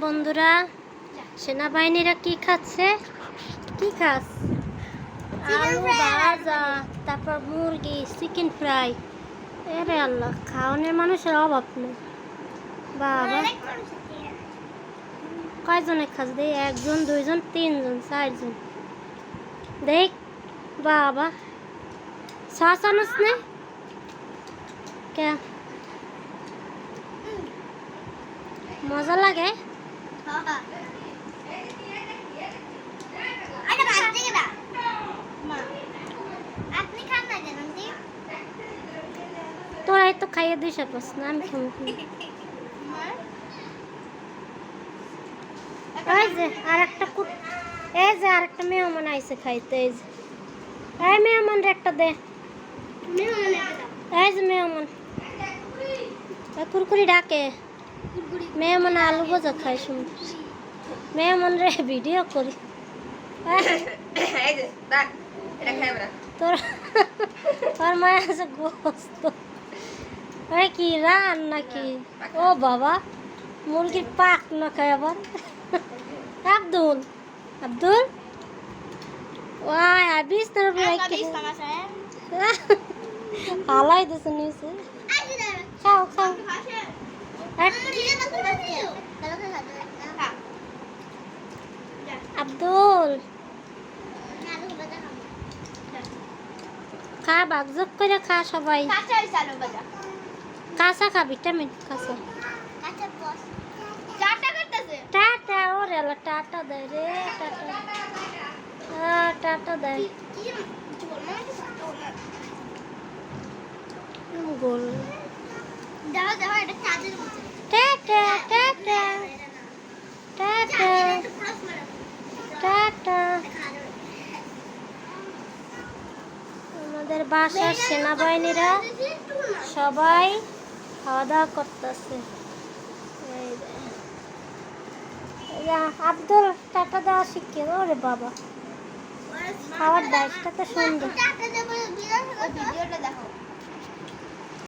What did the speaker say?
বন্ধুরা সেনাবাহিনীরা কি খাচ্ছে? কি খাস? আলু ভাজা তারপর মুরগি চিকেন ফ্রাই এরে আল্লাহ খাওয়ানোর মানুষের অভাব নেই। বাবা। কয়জনে খাস? দেখ একজন দুইজন তিনজন চারজন। দেখ বাবা। ছ চামচ নে। কে? মজা লাগে? তোরাই তো খাইয়ে দিস না, আমি খাব এই যে আর একটা কুট এই যে আর একটা মেহমান আইছে খাইতে, এই যে। এই মেহমান একটা দে। এই যে মেহমান। কুরকুরি ডাকে। কুরকুরি। মেহমান আলু ভাজা খাই শুন। মেহমান রে ভিডিও করি। তোর তোর মায়ের আছে গোস্ত। কি রান নাকি? ও বাবা মুরগির পাক না খায় আবার? আব্দুল আব্দুল? ওয়াই আবিস তোর উপরে? হালাই দিছে নিচে। আব্দুল। খা বাগজব করে খা সবাই। কাঁচা খা ভিটামিন কাঁচা। টাটা দেয় রে টাটা। টাটা দেয় গোল। দেখো, দেখো, এটা চাঁদের মতো। টাটা টাটা এটা না। টাটা চাঁদের একটু cross মারো। টাটা দেখা যাবে। আমাদের বাসার সেনাবাহিনীরা সবাই খাওয়া দাওয়া করতেছে। আব্দুল টাটা দেওয়া শিখে ওরে বাবা। খাওয়ার দায়টা তো সুন্দর। ভিডিওটা দেখো।